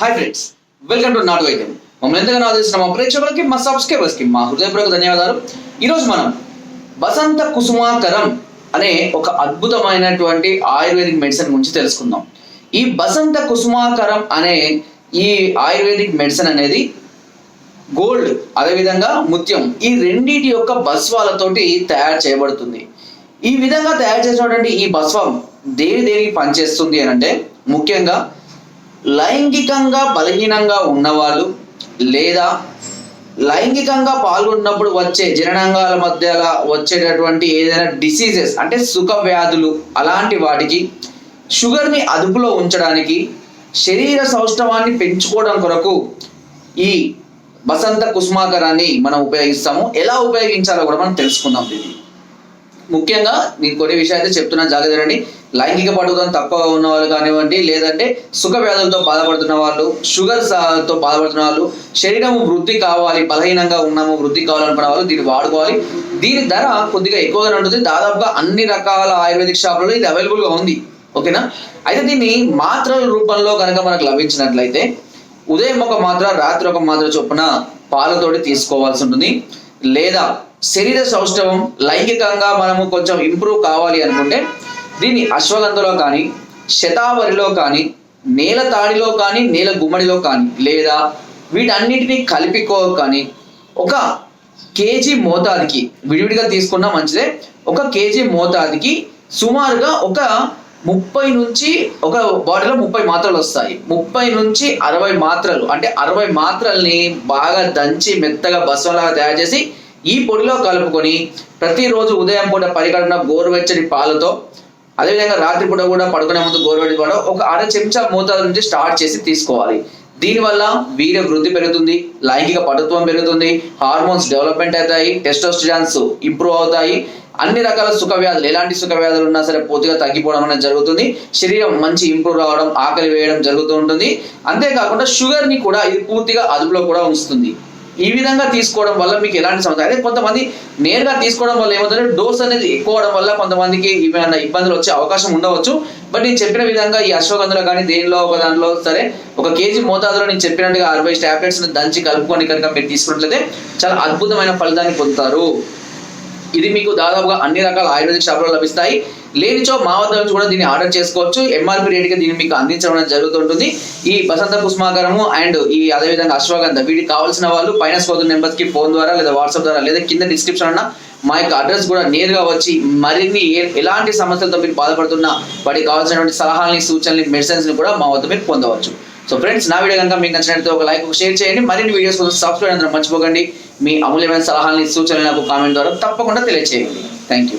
Hi friends welcome to నాటు వైద్యం మమ్మల్ని ఎంతగానో ఆదరిస్తున్న మా ప్రేక్షకులకి మా సబ్స్క్రైబర్స్కి మా హృదయపూర్వక ధన్యవాదాలు. ఈరోజు మనం బసంత కుసుమాకరం అనే ఒక అద్భుతమైనటువంటి ఆయుర్వేదిక్ మెడిసిన్ గురించి తెలుసుకుందాం. ఈ బసంత కుసుమాకరం అనే ఈ ఆయుర్వేదిక్ మెడిసిన్ అనేది గోల్డ్ అదేవిధంగా ముత్యం ఈ రెండింటి యొక్క బస్వాలతోటి తయారు చేయబడుతుంది. ఈ విధంగా తయారు చేసినటువంటి ఈ బస్వం దేని దేనికి పనిచేస్తుంది అని అంటే ముఖ్యంగా లైంగికంగా బలహీనంగా ఉన్నవాళ్ళు లేదా లైంగికంగా పాల్గొన్నప్పుడు వచ్చే జననాంగాల మధ్య వచ్చేటటువంటి ఏదైనా డిసీజెస్ అంటే సుఖ వ్యాధులు అలాంటి వాటికి షుగర్ని అదుపులో ఉంచడానికి శరీర సౌష్ఠవాన్ని పెంచుకోవడం కొరకు ఈ బసంత కుసుమాకరాన్ని మనం ఉపయోగిస్తాము. ఎలా ఉపయోగించాలో కూడా మనం తెలుసుకుందాం దీన్ని. ముఖ్యంగా నేను కొన్ని విషయాలు అయితే చెప్తున్నాను జాగ్రత్త లైంగిక పట్టుదల తక్కువ ఉన్న వాళ్ళు కానివ్వండి లేదంటే సుఖ వ్యాధులతో బాధపడుతున్న వాళ్ళు షుగర్తో బాధపడుతున్న వాళ్ళు శరీరం వృద్ధి కావాలి బలహీనంగా ఉన్నాము వృద్ధి కావాలనుకున్న వాళ్ళు దీన్ని వాడుకోవాలి. దీని ధర కొద్దిగా ఎక్కువగా ఉంటుంది. దాదాపుగా అన్ని రకాల ఆయుర్వేదిక్ షాపులలో ఇది అవైలబుల్గా గా ఉంది. ఓకేనా? అయితే దీన్ని మాత్రల రూపంలో కనుక మనకు లభించినట్లయితే ఉదయం ఒక మాత్ర రాత్రి ఒక మాత్ర చొప్పున పాలతోటి తీసుకోవాల్సి ఉంటుంది. లేదా శరీర సౌష్ఠవం లైంగికంగా మనము కొంచెం ఇంప్రూవ్ కావాలి అనుకుంటే దీన్ని అశ్వగంధలో కానీ శతావరిలో కానీ నేల తాడిలో కానీ నేల గుమ్మడిలో కానీ లేదా వీటన్నిటిని కలిపికో కానీ ఒక కేజీ మోతాదుకి విడివిడిగా తీసుకున్నా మంచిదే ఒక కేజీ మోతాదుకి సుమారుగా ఒక ముప్పై నుంచి ఒక బాటిల్లో ముప్పై మాత్రలు వస్తాయి. ముప్పై నుంచి అరవై మాత్రలు అంటే అరవై మాత్రల్ని బాగా దంచి మెత్తగా బస్వలాగా తయారు చేసి ఈ పొడిలో కలుపుకొని ప్రతిరోజు ఉదయం పూట పరిగణన గోరువెచ్చని పాలతో అదేవిధంగా రాత్రిపూట కూడా పడుకునే ముందు గోరువెచ్చని పాలు ఒక అర చెంచా మోతాదు నుంచి స్టార్ట్ చేసి తీసుకోవాలి. దీనివల్ల వీర్య వృద్ధి పెరుగుతుంది లైంగిక పటుత్వం పెరుగుతుంది హార్మోన్స్ డెవలప్మెంట్ అవుతాయి టెస్టోస్టిరాన్స్ ఇంప్రూవ్ అవుతాయి అన్ని రకాల సుఖ వ్యాధులు ఎలాంటి సుఖ వ్యాధులు ఉన్నా సరే పూర్తిగా తగ్గిపోవడం అనేది జరుగుతుంది శరీరం మంచి ఇంప్రూవ్ రావడం ఆకలి వేయడం జరుగుతూ ఉంటుంది. అంతేకాకుండా షుగర్ని కూడా ఇది పూర్తిగా అదుపులో కూడా ఉంచుతుంది. ఈ విధంగా తీసుకోవడం వల్ల మీకు ఎలాంటి సమస్య? అదే కొంతమంది నేరుగా తీసుకోవడం వల్ల ఏమవుతుందంటే డోస్ అనేది ఎక్కువ అవడం వల్ల కొంతమందికి ఏమైనా ఇబ్బందులు వచ్చే అవకాశం ఉండవచ్చు. బట్ నేను చెప్పిన విధంగా ఈ అశ్వగంధలో కానీ దేనిలో ఒక దాంట్లో సరే ఒక కేజీ మోతాదులో నేను చెప్పినట్టుగా అరవై టాబ్లెట్స్ దంచి కలుపుకొని కనుక మీరు తీసుకున్నట్లయితే చాలా అద్భుతమైన ఫలితాన్ని పొందుతారు. ఇది మీకు దాదాపుగా అన్ని రకాల ఆయుర్వేదిక్ షాపులో లభిస్తాయి. లేనిచో మా వద్ద నుంచి కూడా దీన్ని ఆర్డర్ చేసుకోవచ్చు. ఎంఆర్పి రేట్గా దీన్ని మీకు అందించడం జరుగుతుంటుంది. ఈ బసంత పుష్మాగారము అండ్ ఈ అదేవిధంగా అశ్వగంధ వీటికి కావాల్సిన వాళ్ళు పైన సోదరు నెంబర్స్కి ఫోన్ ద్వారా లేదా వాట్సాప్ ద్వారా లేదా కింద డిస్క్రిప్షన్ అన్న మా యొక్క అడ్రస్ కూడా నేరుగా వచ్చి మరిన్ని ఏ- ఎలాంటి సమస్యలతో మీరు బాధపడుతున్నా వాటికి కావాల్సినటువంటి సలహాలని సూచనలు మెడిసిన్స్ని కూడా మా వద్ద మీరు పొందవచ్చు. సో ఫ్రెండ్స్ నా వీడియో కనుక మీకు నచ్చినట్లయితే ఒక లైక్ షేర్ చేయండి. మరిన్ని వీడియోస్ కోసం సబ్స్క్రైబ్ అందరం మర్చిపోకండి. మీ అమూల్యమైన సలహాలని సూచనలు నాకు కామెంట్ ద్వారా తప్పకుండా తెలియజేయండి థ్యాంక్ యూ